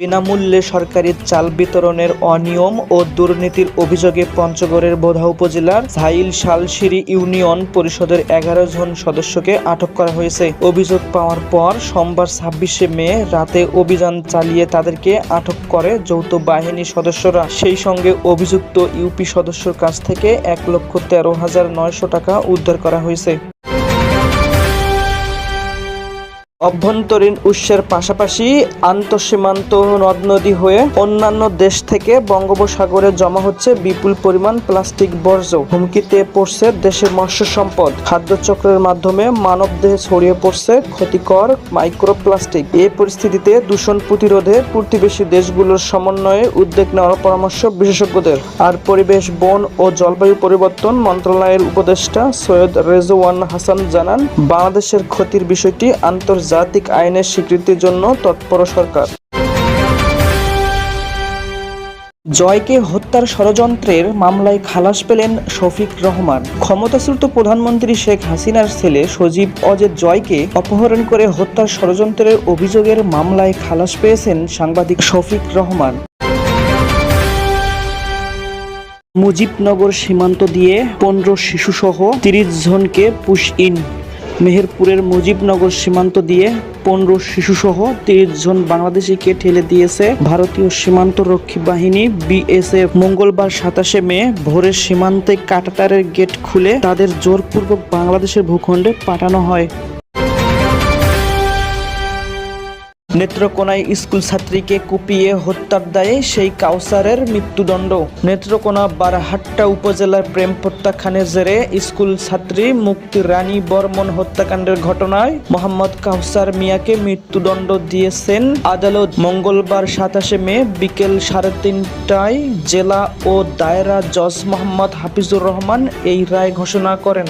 বিনামূল্যে সরকারি চাল বিতরণের অনিয়ম ও দুর্নীতির অভিযোগে পঞ্চগড়ের বোধা উপজেলার ঝাইল শালশিরি ইউনিয়ন পরিষদের এগারো জন সদস্যকে আটক করা হয়েছে। অভিযোগ পাওয়ার পর সোমবার ছাব্বিশে মে রাতে অভিযান চালিয়ে তাদেরকে আটক করে যৌথ বাহিনীর সদস্যরা। সেই সঙ্গে অভিযুক্ত ইউপি সদস্যর কাছ থেকে এক লক্ষ তেরো হাজার নয়শো টাকা উদ্ধার করা হয়েছে। অভ্যন্তরীণ উৎসের পাশাপাশি আন্তঃসীমান্ত নদ নদী হয়ে অন্যান্য দেশ থেকে বঙ্গোপসাগরে জমা হচ্ছে বিপুল পরিমাণ প্লাস্টিক বর্জ্য। হুমকিতে পড়ছে দেশের মৎস্য সম্পদ। খাদ্যচক্রের মাধ্যমে মানবদেহে ছড়িয়ে পড়ছে ক্ষতিকর মাইক্রোপ্লাস্টিক। এই পরিস্থিতিতে দূষণ প্রতিরোধে প্রতিবেশী দেশগুলোর সমন্বয়ে উদ্যোগ নেওয়ার পরামর্শ বিশেষজ্ঞদের। আর পরিবেশ, বন ও জলবায়ু পরিবর্তন মন্ত্রণালয়ের উপদেষ্টা সৈয়দ রেজওয়ান হাসান জানান, বাংলাদেশের ক্ষতির বিষয়টি আন্তর্জাতিক আইনের স্বীকৃতির জন্য তৎপর সরকার। জয়কে হত্যার ষড়যন্ত্রের মামলায় খালাস পেলেন শফিক রহমান। ক্ষমতাচ্যুত প্রধানমন্ত্রী শেখ হাসিনার ছেলে সজীব অজেদ জয়কে অপহরণ করে হত্যার ষড়যন্ত্রের অভিযোগের মামলায় খালাস পেয়েছেন সাংবাদিক শফিক রহমান। মুজিবনগর সীমান্ত দিয়ে পনেরো শিশুসহ তিরিশ জনকে পুশ ইন। মেহেরপুরের মুজিবনগর সীমান্ত দিয়ে পনেরো শিশুসহ তিরিশ জন বাংলাদেশিকে ঠেলে দিয়েছে ভারতীয় সীমান্ত রক্ষী বাহিনী। বিএসএফ মঙ্গলবার সাতাশে মে ভোরে সীমান্তে কাটাতারের গেট খুলে তাদের জোরপূর্বক বাংলাদেশের ভূখণ্ডে পাঠানো হয়। নেত্রকোনায় স্কুল ছাত্রীকে কুপিয়ে হত্যার দায়ে সেই কাউসারের মৃত্যুদণ্ড। নেত্রকোনা বারহাট্টা উপজেলার প্রেম প্রত্যাখ্যানের জেরে স্কুল ছাত্রী মুক্তি রানী বর্মন হত্যাকাণ্ডের ঘটনায় মোহাম্মদ কাউসার মিয়াকে মৃত্যুদণ্ড দিয়েছেন আদালত। মঙ্গলবার সাতাশে মে বিকেল সাড়ে তিনটায় জেলা ও দায়রা জজ মোহাম্মদ হাফিজুর রহমান এই রায় ঘোষণা করেন।